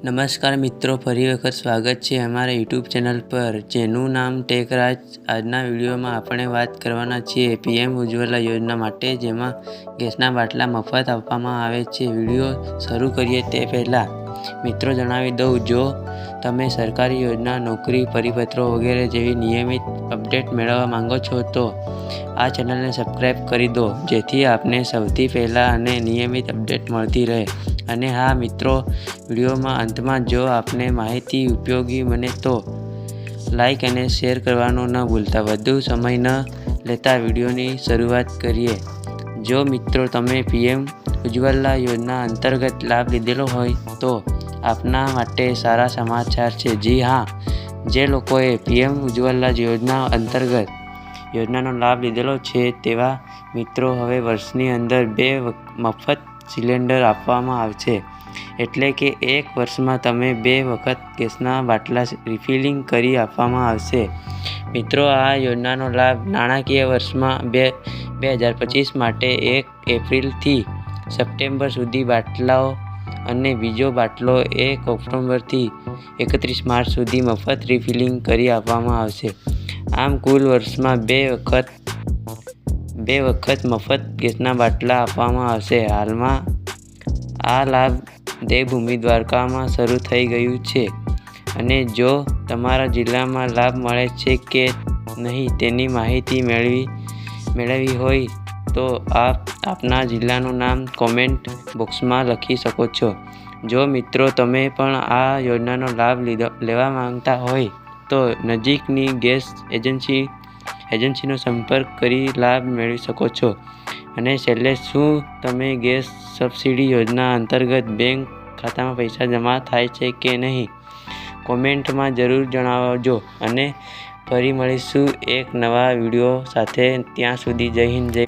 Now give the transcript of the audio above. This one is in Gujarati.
નમસ્કાર મિત્રો, ફરી વખત સ્વાગત છે અમારા યુટ્યુબ ચેનલ પર, જેનું નામ ટેકરાજ. આજના વિડીયોમાં આપણે વાત કરવાના છીએ પીએમ ઉજ્જવલા યોજના માટે, જેમાં ગેસના બાટલા મફત આપવામાં આવે છે. વીડિયો શરૂ કરીએ તે પહેલાં, મિત્રો જણાવી દઉં, જો તમે સરકારી યોજના, નોકરી, પરિપત્રો વગેરે જેવી નિયમિત અપડેટ મેળવવા માંગો છો, તો આ ચેનલને સબસ્ક્રાઈબ કરી દો, જેથી આપને સૌથી પહેલાં અને નિયમિત અપડેટ મળતી રહે. અને હા મિત્રો, વિડીયોમાં અંતમાં જો આપને માહિતી ઉપયોગી બને તો લાઈક અને શેર કરવાનું ન ભૂલતા. વધુ સમય ન લેતા વિડીયોની શરૂઆત કરીએ. જો મિત્રો તમે પીએમ ઉજ્જવલા યોજના અંતર્ગત લાભ લીધેલો હોય તો આપના માટે સારા સમાચાર છે. જી હા, જે લોકોએ પીએમ ઉજ્જવલા યોજના અંતર્ગત યોજનાનો લાભ લીધેલો છે તેવા મિત્રો હવે વર્ષની અંદર બે મફત સિલિન્ડર આપવામાં આવશે. એટલે કે એક વર્ષમાં તમે બે વખત ગેસના બાટલા રિફિલિંગ કરી આપવામાં આવશે. મિત્રો, આ યોજનાનો લાભ નાણાકીય વર્ષમાં બે બે હજાર પચીસ માટે એક એપ્રિલથી સપ્ટેમ્બર સુધી બાટલાઓ અને બીજો બાટલો એક ઓક્ટોબરથી એકત્રીસ માર્ચ સુધી મફત રિફિલિંગ કરી આપવામાં આવશે. આમ, કુલ વર્ષમાં બે વખત બે વખત મફત ગેસના બાટલા આપવામાં આવશે. હાલમાં આ લાભ દેવભૂમિ દ્વારકામાં શરૂ થઈ ગયું છે અને જો તમારા જિલ્લામાં લાભ મળે છે કે નહીં તેની માહિતી મેળવી મેળવવી હોય તો આપ આપના જિલ્લાનું નામ કોમેન્ટ બોક્સમાં લખી શકો છો. જો મિત્રો તમે પણ આ યોજનાનો લાભ લીધો, લેવા માંગતા હોય તો નજીકની ગેસ એજન્સી એજન્સીનો સંપર્ક કરી લાભ મેળવી શકો છો. અને છેલ્લે, શું તમે ગેસ સબસિડી યોજના અંતર્ગત બેંક ખાતામાં પૈસા જમા થાય છે કે નહીં? કોમેન્ટમાં જરૂર જણાવજો. અને ફરી મળીશું એક નવા વીડિયો સાથે. ત્યાં સુધી જય હિન્દ, જય